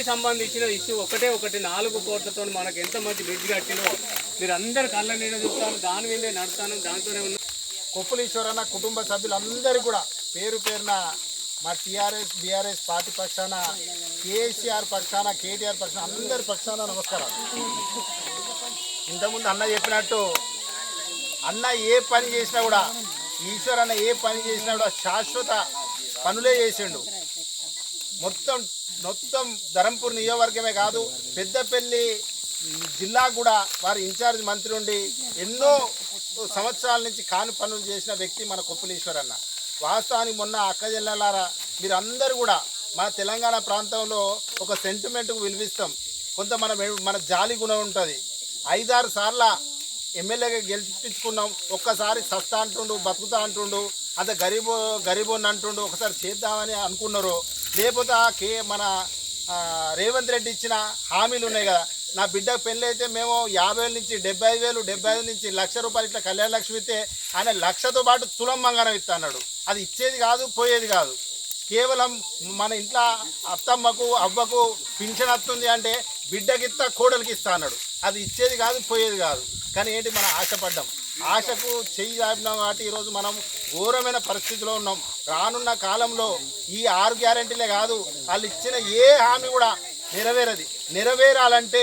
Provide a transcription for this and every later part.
బంధు సంబంధించిన ఇష్యూ ఒకటే ఒకటి నాలుగు కోట్లతో మనకు ఎంత మంచి బ్రిడ్జ్ కట్టినో మీరు అందరు కళ్ళ నీడ చూస్తాను దాని మీదే నడతాను దాంతోనే ఉన్నా కొప్పులీశ్వరన్న కుటుంబ సభ్యులందరూ కూడా పేరు పేరున మా టీఆర్ఎస్ బీఆర్ఎస్ పార్టీ పక్షాన కేసీఆర్ పక్షాన కేటీఆర్ పక్షాన అందరి పక్షాన నమస్కారం ఇంతకుముందు అన్న చెప్పినట్టు అన్న ఏ పని చేసినా కూడా ఈశ్వర్ అన్న ఏ పని చేసినా కూడా శాశ్వత పనులే చేసిండు. మొత్తం మొత్తం ధరంపూర్ నియోజకవర్గమే కాదు పెద్దపల్లి జిల్లా కూడా వారి ఇన్ఛార్జ్ మంత్రి ఉండి ఎన్నో సంవత్సరాల నుంచి కాను పనులు చేసిన వ్యక్తి మన కొప్పులీశ్వర్ అన్న వాస్తవానికి మొన్న అక్క జిల్లాలారా మీరు అందరూ కూడా మన తెలంగాణ ప్రాంతంలో ఒక సెంటిమెంట్కు విలువిస్తాం. కొంత మన మన జాలి గుణం ఉంటుంది. ఐదారు సార్ల ఎమ్మెల్యేగా గెలిపించుకున్నాం. ఒక్కసారి సస్తా అంటుండు బతుకుతా అంటుండు. అంత గరీబో గరీబోని అంటుండు ఒకసారి చేద్దామని అనుకున్నారు. లేకపోతే ఆ కే మన రేవంత్ రెడ్డి ఇచ్చిన హామీలు ఉన్నాయి కదా. నా బిడ్డ పెళ్ళి అయితే మేము యాభై వేల నుంచి డెబ్బై ఐదు వేలు డెబ్బై ఐదు నుంచి లక్ష రూపాయలు ఇట్లా కళ్యాణ లక్ష్మి ఇస్తే ఆయన లక్షతో పాటు తులం బంగారం ఇస్తా అన్నాడు. అది ఇచ్చేది కాదు పోయేది కాదు. కేవలం మన ఇంట్లో అత్తమ్మకు అవ్వకు పింఛన్ వస్తుంది అంటే బిడ్డకిస్తా కోడలికి ఇస్తా అన్నాడు. అది ఇచ్చేది కాదు పోయేది కాదు. కానీ ఏంటి మనం ఆశపడ్డాం. ఆశకు చెయ్యి దాపినాం కాబట్టి ఈరోజు మనం ఘోరమైన పరిస్థితిలో ఉన్నాం. రానున్న కాలంలో ఈ ఆరు గ్యారెంటీలే కాదు వాళ్ళు ఇచ్చిన ఏ హామీ కూడా నెరవేరది. నెరవేరాలంటే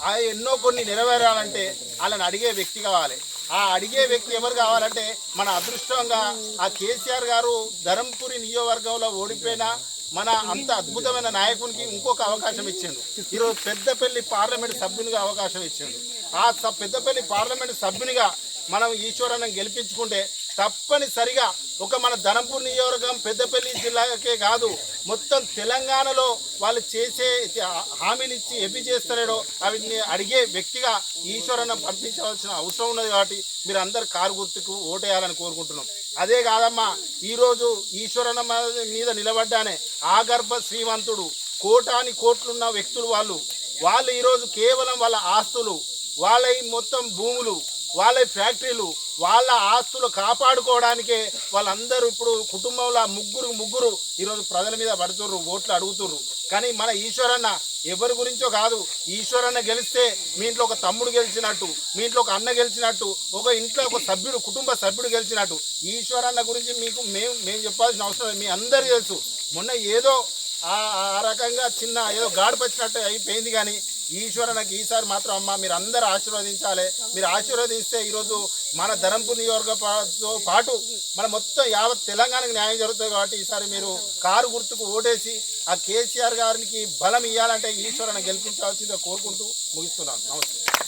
ఆ ఎన్నో కొన్ని నెరవేరాలంటే వాళ్ళని అడిగే వ్యక్తి కావాలి. ఆ అడిగే వ్యక్తి ఎవరు కావాలంటే మన అదృష్టంగా ఆ కేసీఆర్ గారు ధరంపురి నియోజకవర్గంలో ఓడిపోయినా మన అంత అద్భుతమైన నాయకునికి ఇంకొక అవకాశం ఇచ్చిండు. ఈరోజు పెద్దపల్లి పార్లమెంట్ సభ్యునిగా అవకాశం ఇచ్చిండు. ఆ పెద్దపల్లి పార్లమెంట్ సభ్యునిగా మనం ఈశ్వరన్న గెలిపించుకుంటే తప్పనిసరిగా ఒక మన ధనంపూర్ నియోజకవర్గం పెద్దపల్లి జిల్లాకే కాదు మొత్తం తెలంగాణలో వాళ్ళు చేసే హామీనిచ్చి ఇచ్చి ఎప్పి చేస్తారో అవి అడిగే వ్యక్తిగా ఈశ్వరన్న పంపించవలసిన అవసరం ఉన్నది కాబట్టి మీరు అందరు కారు గుర్తుకు ఓటేయాలని కోరుకుంటున్నాం. అదే కాదమ్మా ఈరోజు ఈశ్వరన్న మీద- నిలబడ్డానే ఆగర్భ శ్రీమంతుడు కోటాని కోట్లున్న వ్యక్తులు వాళ్ళు. వాళ్ళు ఈరోజు కేవలం వాళ్ళ ఆస్తులు వాళ్ళ మొత్తం భూములు వాళ్ళ ఫ్యాక్టరీలు వాళ్ళ ఆస్తులు కాపాడుకోవడానికే వాళ్ళందరూ ఇప్పుడు కుటుంబంలో ముగ్గురు ముగ్గురు ఈరోజు ప్రజల మీద పడుతుర్రు ఓట్లు అడుగుతుర్రు. కానీ మన ఈశ్వరన్న ఎవరి గురించో కాదు. ఈశ్వరన్న గెలిస్తే మీ ఇంట్లో ఒక తమ్ముడు గెలిచినట్టు మీ ఇంట్లో ఒక అన్న గెలిచినట్టు ఒక ఇంట్లో ఒక సభ్యుడు కుటుంబ సభ్యుడు గెలిచినట్టు. ఈశ్వరన్న గురించి మీకు మేము మేము చెప్పాల్సిన అవసరం మీ అందరు తెలుసు. మొన్న ఏదో ఆ రకంగా చిన్న ఏదో గాడిపచ్చినట్టు అయిపోయింది కానీ ఈశ్వరనకి ఈసారి మాత్రం అమ్మ మీరు అందరు ఆశీర్వదించాలి. మీరు ఆశీర్వదిస్తే ఈరోజు మన ధరంపూర్ నియోజకవర్గంతో పాటు మన మొత్తం యావత్ తెలంగాణకు న్యాయం జరుగుతుంది కాబట్టి ఈసారి మీరు కారు గుర్తుకు ఓటేసి ఆ కేసీఆర్ గారికి బలం ఇవ్వాలంటే ఈశ్వరన గెలిపించాల్సిందిగా కోరుకుంటూ ముగిస్తున్నాను. నమస్తే.